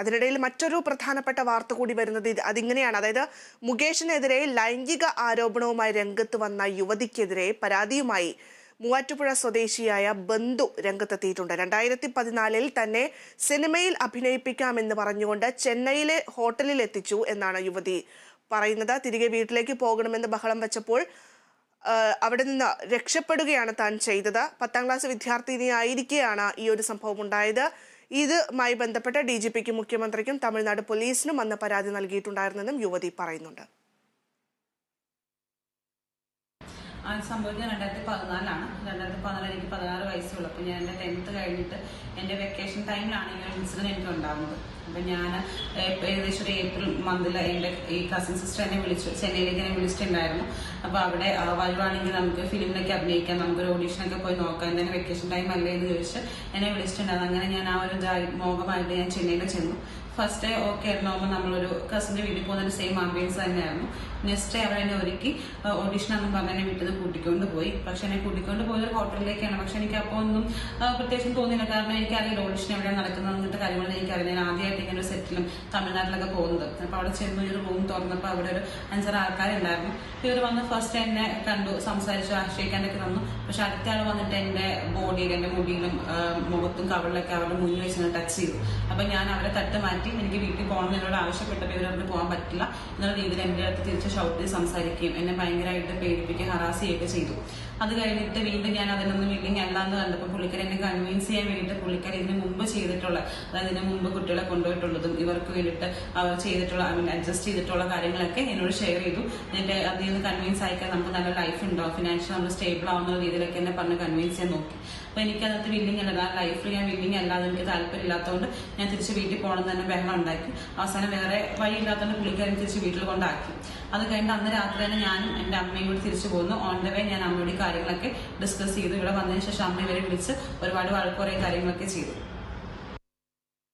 അതിനിടയിൽ മറ്റൊരു പ്രധാനപ്പെട്ട വാർത്ത കൂടി വരുന്നത് ഇത് അതിങ്ങനെയാണ്. അതായത് മുകേഷിനെതിരെ ലൈംഗിക ആരോപണവുമായി രംഗത്ത് വന്ന യുവതിക്കെതിരെ പരാതിയുമായി മൂവാറ്റുപുഴ സ്വദേശിയായ ബന്ധു രംഗത്തെത്തിയിട്ടുണ്ട്. രണ്ടായിരത്തി പതിനാലിൽ തന്നെ സിനിമയിൽ അഭിനയിപ്പിക്കാമെന്ന് പറഞ്ഞുകൊണ്ട് ചെന്നൈയിലെ ഹോട്ടലിൽ എത്തിച്ചു എന്നാണ് യുവതി പറയുന്നത്. തിരികെ വീട്ടിലേക്ക് പോകണമെന്ന് ബഹളം വെച്ചപ്പോൾ അവിടെ നിന്ന് രക്ഷപ്പെടുകയാണ് താൻ ചെയ്തത്. പത്താം ക്ലാസ് വിദ്യാർത്ഥിനിയായിരിക്കെയാണ് ഈ ഒരു സംഭവം ഉണ്ടായത്. ഇതുമായി ബന്ധപ്പെട്ട് ഡി മുഖ്യമന്ത്രിക്കും തമിഴ്നാട് പോലീസിനും അന്ന് പരാതി നൽകിയിട്ടുണ്ടായിരുന്നെന്നും യുവതി പറയുന്നുണ്ട്. അത് സംഭവിച്ചത് രണ്ടായിരത്തി പതിനാലാണ് രണ്ടായിരത്തി പതിനാല് എനിക്ക് പതിനാറ് വയസ്സുള്ളൂ. അപ്പോൾ ഞാൻ എന്റെ ടെൻത്ത് കഴിഞ്ഞിട്ട് എന്റെ വെക്കേഷൻ ടൈമിലാണ് ഈ ഒരു ഇൻസിഡന്റ് എനിക്ക് ഉണ്ടാകുന്നത് അപ്പം ഞാൻ ഏകദേശം ഒരു ഏപ്രിൽ മന്തിൽ എന്റെ ഈ കസിൻ സിസ്റ്റർ എന്നെ വിളിച്ചു. ചെന്നൈയിലേക്ക് എന്നെ വിളിച്ചിട്ടുണ്ടായിരുന്നു. അപ്പോൾ അവിടെ വരുവാണെങ്കിൽ നമുക്ക് ഫിലിമിനൊക്കെ അഭിനയിക്കാം നമുക്കൊരു ഓഡീഷനൊക്കെ പോയി നോക്കാം. തന്നെ വെക്കേഷൻ ടൈം അല്ലേ എന്ന് ചോദിച്ച് എന്നെ വിളിച്ചിട്ടുണ്ടായിരുന്നു. അങ്ങനെ ഞാൻ ആ ഒരു മോഹമായിട്ട് ഞാൻ ചെന്നൈയിൽ ചെന്നു. ഫസ്റ്റ് ഡേ ഓക്കെ ആയിരുന്നു അപ്പോൾ നമ്മളൊരു കസിന്റെ വീട്ടിൽ പോകുന്ന സെയിം ആംബിയൻസ് തന്നെയായിരുന്നു. നെക്സ്റ്റ് ഡേ അവർ എന്നെ ഒരുക്കി ഓഡിഷൻ എന്നും പറഞ്ഞ് എന്നെ വീട്ടിൽ നിന്ന് കൂട്ടിക്കൊണ്ട് പോയി. പക്ഷെ എന്നെ കൂട്ടിക്കൊണ്ട് പോയത് ഹോട്ടലിലേക്കാണ് പക്ഷെ എനിക്ക് അപ്പോൾ ഒന്നും പ്രത്യേകിച്ചും തോന്നിയില്ല. കാരണം എനിക്കറിയില്ല ഓഡീഷൻ എവിടെയാണ് നടക്കുന്നത് എന്നിട്ട് കാര്യങ്ങളൊന്നും എനിക്കറിയില്ല. ഞാൻ ആദ്യമായിട്ട് ഇങ്ങനെ ഒരു സെറ്റിലും തമിഴ്നാട്ടിലൊക്കെ പോകുന്നത്. അപ്പോൾ അവിടെ ചെന്ന് ഒരു റൂം തുറന്നപ്പോൾ അവിടെ ഒരു അഞ്ചാറ് ആൾക്കാരുണ്ടായിരുന്നു. ഇവർ വന്ന് ഫസ്റ്റ് എന്നെ കണ്ടു സംസാരിച്ചു ആശ്രയിക്കാനൊക്കെ തന്നു. പക്ഷെ അടുത്ത ആൾ വന്നിട്ട് എന്റെ ബോഡിയിൽ എന്റെ മുടിയിലും മുഖത്തും കവളിലൊക്കെ അവരുടെ മുന്നിൽ വെച്ച് ടച്ച് ചെയ്തു. അപ്പം ഞാൻ അവരെ തട്ട് മാറ്റി. എനിക്ക് വീട്ടിൽ പോകണം എന്നോട് ആവശ്യപ്പെട്ടപ്പോൾ ഇവരവിടെ പോകാൻ പറ്റില്ല. എന്നുള്ള രീതിയിൽ എന്റെ അടുത്ത് തിരിച്ച് ഷൗട്ട് ചെയ്ത് സംസാരിക്കുകയും എന്നെ ഭയങ്കരമായിട്ട് പേടിപ്പിക്കുകയും ഹറാസ് ചെയ്യുകയൊക്കെ ചെയ്തു. അത് കഴിഞ്ഞിട്ട് വീണ്ടും ഞാൻ അതിനൊന്നും മീറ്റിംഗ് അല്ല എന്ന് കണ്ടപ്പോൾ പുള്ളിക്കാർ എന്നെ കൺവിൻസ് ചെയ്യാൻ വേണ്ടിയിട്ട് പുള്ളിക്കാർ ഇതിന് മുമ്പ് ചെയ്തിട്ടുള്ള അതായത് ഇതിന് മുമ്പ് കുട്ടികളെ കൊണ്ടുപോയിട്ടുള്ളതും ഇവർക്ക് വേണ്ടിയിട്ട് അവർ ചെയ്തിട്ടുള്ള ഐ മീൻ അഡ്ജസ്റ്റ് ചെയ്തിട്ടുള്ള കാര്യങ്ങളൊക്കെ എന്നോട് ഷെയർ ചെയ്തു. എന്നിട്ട് അതിൽ നിന്ന് കൺവിൻസ് ആയിക്കാൻ നമുക്ക് നല്ല ലൈഫ് ഉണ്ടോ? ഫിനാൻഷ്യൽ നമ്മൾ സ്റ്റേബിൾ ആവുന്ന രീതിയിലൊക്കെ എന്നെ പറഞ്ഞ് കൺവിൻസ് ചെയ്യാൻ നോക്കി. അപ്പോൾ എനിക്കതിനകത്ത് വില്ലിങ് അല്ല. ലൈഫിൽ ഞാൻ വില്ലിങ് അല്ലാതെ എനിക്ക് താല്പര്യമില്ലാത്തതുകൊണ്ട് ഞാൻ തിരിച്ച് വീട്ടിൽ പോകണം തന്നെ ബഹളം ഉണ്ടാക്കി അവസാനം വേറെ വഴി ഇല്ലാത്തതുകൊണ്ട് പുള്ളിക്കാരൻ തിരിച്ച് വീട്ടിൽ കൊണ്ടാക്കി. അത് കഴിഞ്ഞിട്ട് അന്ന് രാത്രി തന്നെ ഞാനും എന്റെ അമ്മയും കൂടി തിരിച്ചു പോകുന്നു ഓൺ ദ വേ ഞാൻ അമ്മയോട് കാര്യങ്ങളൊക്കെ ഡിസ്കസ് ചെയ്തു. ഇവിടെ വന്നതിന് ശേഷം അമ്മ ഇവരെ വിളിച്ച് ഒരുപാട് വഴക്കുറേ കാര്യങ്ങളൊക്കെ ചെയ്തു.